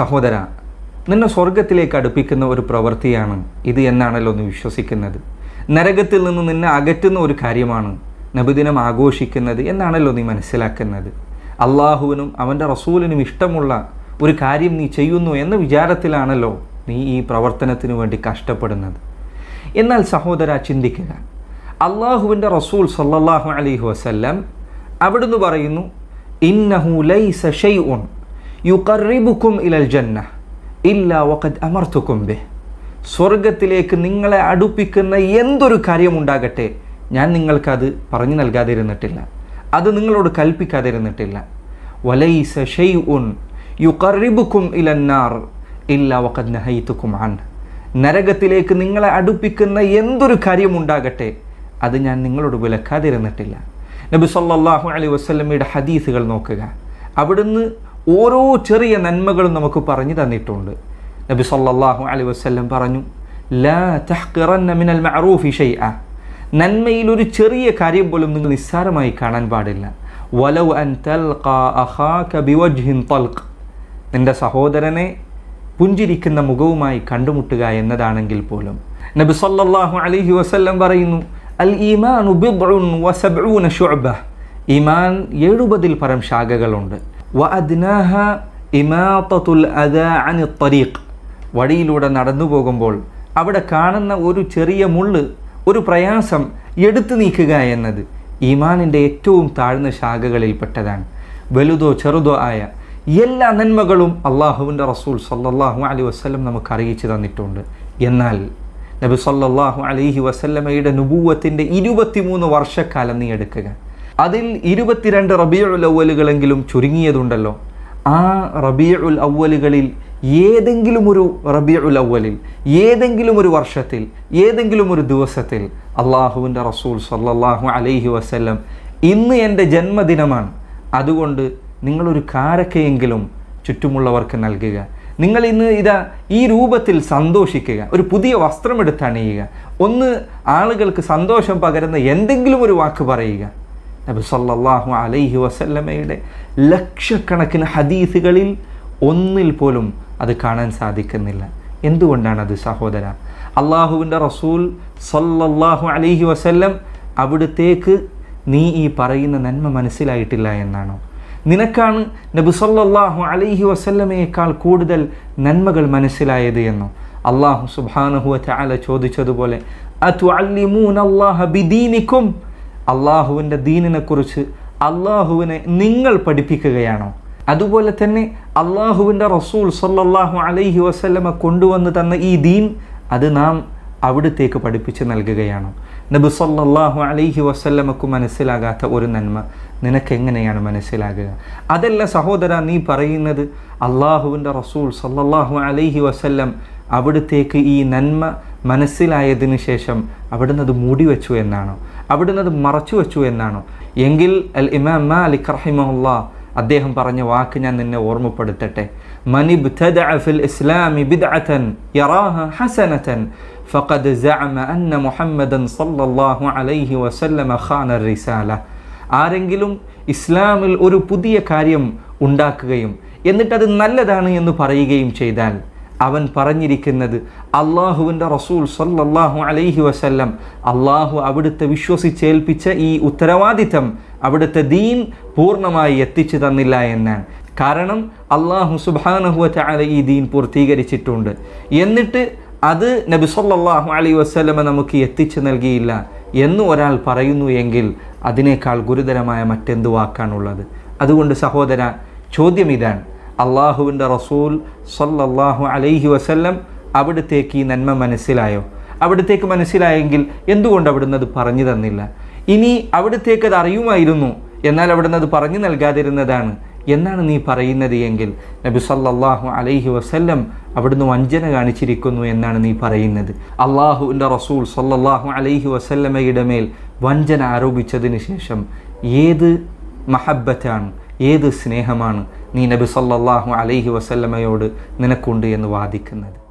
സഹോദര നിന്നെ സ്വർഗത്തിലേക്ക് അടുപ്പിക്കുന്ന ഒരു പ്രവൃത്തിയാണ് ഇത് എന്നാണല്ലോ നീ വിശ്വസിക്കുന്നത്. നരകത്തിൽ നിന്ന് നിന്നെ അകറ്റുന്ന ഒരു കാര്യമാണ് നബിദിനം ആഘോഷിക്കുന്നത് എന്നാണല്ലോ നീ മനസ്സിലാക്കുന്നത്. അള്ളാഹുവിനും അവന്റെ റസൂലിനും ഇഷ്ടമുള്ള ഒരു കാര്യം നീ ചെയ്യുന്നു എന്ന വിചാരത്തിലാണല്ലോ നീ ഈ പ്രവർത്തനത്തിനു വേണ്ടി കഷ്ടപ്പെടുന്നത്. എന്നാൽ സഹോദര ചിന്തിക്കുക. അള്ളാഹുവിന്റെ റസൂൽ സല്ലാഹു അലൈഹി വസല്ലം അവിടുന്ന് പറയുന്നു ഇന്നഹു ലൈസ ഷൈഉൻ. യുഖർറിബുക്കും ഇലൽ ജന്ന. ഇല്ല വഖദ് അമർത്തുക്കും ബെ സ്വർഗത്തിലേക്ക് നിങ്ങളെ അടുപ്പിക്കുന്ന എന്തൊരു കാര്യമുണ്ടാകട്ടെ ഞാൻ നിങ്ങൾക്കത് പറഞ്ഞു നൽകാതിരുന്നിട്ടില്ല. അത് നിങ്ങളോട് കൽപ്പിക്കാതിരുന്നിട്ടില്ല. വലൈസ ഷെയ് ഉൻ യുക്കറിബുക്കും ഇലന്നാർ ഇല്ല വഖദ് നഹൈത്തുക്കും അൻ. നരകത്തിലേക്ക് നിങ്ങളെ അടുപ്പിക്കുന്ന എന്തൊരു കാര്യമുണ്ടാകട്ടെ അത് ഞാൻ നിങ്ങളോട് വിലക്കാതിരുന്നിട്ടില്ല. നബി സല്ലാഹു അലൈ വസല്ലമയുടെ ഹദീസുകൾ നോക്കുക. അവിടുന്ന് ഓരോ ചെറിയ നന്മകളും നമുക്ക് പറഞ്ഞു തന്നിട്ടുണ്ട്. നബി സല്ലാഹു അലൈഹി വസല്ലം പറഞ്ഞു ലാ തഹ്ഖിറന്ന മിനൽ മഅറൂഫി ഷൈഅ. നന്മയിൽ ഒരു ചെറിയ കാര്യം പോലും നിങ്ങൾ നിസ്സാരമായി കാണാൻ പാടില്ല. വലവ് അൻ സഹോദരനെ പുഞ്ചിരിക്കുന്ന മുഖവുമായി കണ്ടുമുട്ടുക എന്നതാണെങ്കിൽ പോലും. നബി സല്ലാഹു അലൈഹി വസല്ലം പറയുന്നു അൽ ഈമാൻ ബിദ്ഉൻ വസബ്ഊന ശുഅബ. ഈമാൻ എഴുപതിൽ പരം ശാഖകളുണ്ട്. വഅദ്നാഹ ഇമാതത്തുൽ അദാ അനി തരീഖ് വഴിയിലൂടെ നടന്നു പോകുമ്പോൾ അവിടെ കാണുന്ന ഒരു ചെറിയ മുള്ള് ഒരു പ്രയാസം എടുത്തു നീക്കുക എന്നത് ഈമാനിന്റെ ഏറ്റവും താഴ്ന്ന ശാഖകളിൽപ്പെട്ടതാണ്. വലുതോ ചെറുതോ ആയ എല്ലാ നന്മകളും അള്ളാഹുവിന്റെ റസൂൽ സല്ലാഹു അലി വസല്ലം നമുക്ക് അറിയിച്ചു തന്നിട്ടുണ്ട്. എന്നാൽ നബി സല്ലാഹു അലൈഹി വസല്ലമയുടെ നുബൂവത്തിന്റെ ഇരുപത്തിമൂന്ന് വർഷക്കാലം നീ എടുക്കുക. അതിൽ ഇരുപത്തിരണ്ട് റബിയുൽ അവലുകളെങ്കിലും ചുരുങ്ങിയതുണ്ടല്ലോ. ആ റബിയുൽ അവലുകളിൽ ഏതെങ്കിലും ഒരു റബിയുൽ അവലിൽ ഏതെങ്കിലും ഒരു വർഷത്തിൽ ഏതെങ്കിലും ഒരു ദിവസത്തിൽ അള്ളാഹുവിന്റെ റസൂൽ സല്ലാഹു അലൈഹി വസ്ല്ലം ഇന്ന് എന്റെ ജന്മദിനമാണ്. അതുകൊണ്ട് നിങ്ങളൊരു കാരക്കയെങ്കിലും ചുറ്റുമുള്ളവർക്ക് നൽകുക. നിങ്ങൾ ഇന്ന് ഇതാ ഈ രൂപത്തിൽ സന്തോഷിക്കുക. ഒരു പുതിയ വസ്ത്രമെടുത്ത് അണിയുക. ഒന്ന് ആളുകൾക്ക് സന്തോഷം പകരുന്ന എന്തെങ്കിലും ഒരു വാക്ക് പറയുക. നബി സല്ലാഹു അലൈഹി വസല്ലമയുടെ ലക്ഷക്കണക്കിന് ഹദീസുകളിൽ ഒന്നിൽ പോലും അത് കാണാൻ സാധിക്കുന്നില്ല. എന്തുകൊണ്ടാണ് അത് സഹോദര? അള്ളാഹുവിന്റെ റസൂൽ സല്ലല്ലാഹു അലൈഹി വസല്ലം അവിടുത്തേക്ക് നീ ഈ പറയുന്ന നന്മ മനസ്സിലായിട്ടില്ല എന്നാണോ? നിനക്കാണ് നബി സല്ലല്ലാഹു അലൈഹി വസല്ലമയേക്കാൾ കൂടുതൽ നന്മകൾ മനസ്സിലായത് എന്നോ? അള്ളാഹു സുബ്ഹാനഹു വതആല ചോദിച്ചതുപോലെ അതുഅല്ലിമൂന അള്ളാഹ ബിദീനിക്കും അള്ളാഹുവിന്റെ ദീനിനെക്കുറിച്ച് അള്ളാഹുവിനെ നിങ്ങൾ പഠിപ്പിക്കുകയാണോ? അതുപോലെ തന്നെ അള്ളാഹുവിന്റെ റസൂൽ സല്ലാഹു അലൈഹി വസല്ലമ കൊണ്ടുവന്ന് തന്ന ഈ ദീൻ അത് നാം അവിടത്തേക്ക് പഠിപ്പിച്ച് നൽകുകയാണോ. നബി സല്ലാഹു അലൈഹി വസ്ല്ലമക്ക് മനസ്സിലാകാത്ത ഒരു നന്മ. നിനക്കെങ്ങനെയാണ് മനസ്സിലാകുക? അതല്ല സഹോദര നീ പറയുന്നത് അള്ളാഹുവിന്റെ റസൂൽ സല്ലാഹു അലൈഹി വസല്ലം അവിടുത്തേക്ക് ഈ നന്മ മനസ്സിലായതിനു ശേഷം അവിടുന്ന് അത് മൂടി വെച്ചു എന്നാണോ? അവിടുന്ന് അത് മറച്ചു വെച്ചു എന്നാണോ? എങ്കിൽ അൽ ഇമാം മാലിക് റഹിമഹുല്ലാ അദ്ദേഹം പറഞ്ഞ വാക്ക് ഞാൻ നിന്നെ ഓർമ്മപ്പെടുത്തട്ടെ. മനി ഇസ്ലാമി ബിദ്അതൻ ആരെങ്കിലും ഇസ്ലാമിൽ ഒരു പുതിയ കാര്യം ഉണ്ടാക്കുകയും എന്നിട്ടത് നല്ലതാണ് എന്ന് പറയുകയും ചെയ്താൽ അവൻ പറഞ്ഞിരിക്കുന്നത് അള്ളാഹുവിന്റെ റസൂൽ സല്ലല്ലാഹു അലൈഹി വസല്ലം അള്ളാഹു അവിടുത്തെ വിശ്വസിച്ചേൽപ്പിച്ച ഈ ഉത്തരവാദിത്തം അവിടുത്തെ ദീൻ പൂർണമായി എത്തിച്ചു തന്നില്ല എന്നാണ്. കാരണം അള്ളാഹു സുബാനഹുവ ചാല ഈ ദീൻ പൂർത്തീകരിച്ചിട്ടുണ്ട്. എന്നിട്ട് അത് നബി സല്ലല്ലാഹു അലൈഹി വസല്ലമ നമുക്ക് എത്തിച്ചു നൽകിയില്ല എന്ന് ഒരാൾ പറയുന്നു എങ്കിൽ അതിനേക്കാൾ ഗുരുതരമായ മറ്റെന്ത് വാക്കാണുള്ളത്? അതുകൊണ്ട് സഹോദര ചോദ്യം ഇതാണ്. അള്ളാഹുവിന്റെ റസൂൽ സല്ലല്ലാഹു അലൈഹി വസല്ലം അവിടത്തേക്ക് ഈ നന്മ മനസ്സിലായോ? അവിടത്തേക്ക് മനസ്സിലായെങ്കിൽ എന്തുകൊണ്ട് അവിടുന്ന് അത് പറഞ്ഞു തന്നില്ല? ഇനി അവിടത്തേക്ക് അത് അറിയുമായിരുന്നു. എന്നാൽ അവിടുന്ന് അത് പറഞ്ഞു നൽകാതിരുന്നതാണ്. എന്നാണ് നീ പറയുന്നത് എങ്കിൽ നബി സല്ലാഹു അലൈഹി വസല്ലം അവിടുന്ന് വഞ്ചന കാണിച്ചിരിക്കുന്നു എന്നാണ് നീ പറയുന്നത്. അള്ളാഹുവിന്റെ റസൂൽ സല്ലാഹു അലൈഹി വസല്ലമയുടെ മേൽ വഞ്ചന ആരോപിച്ചതിന് ശേഷം ഏത് മഹബത്താണ് ഏത് സ്നേഹമാണ് നീ നബി സല്ലാഹു അലൈഹി വസല്ലമയോട് നിനക്കുണ്ട് എന്ന് വാദിക്കുന്നത്.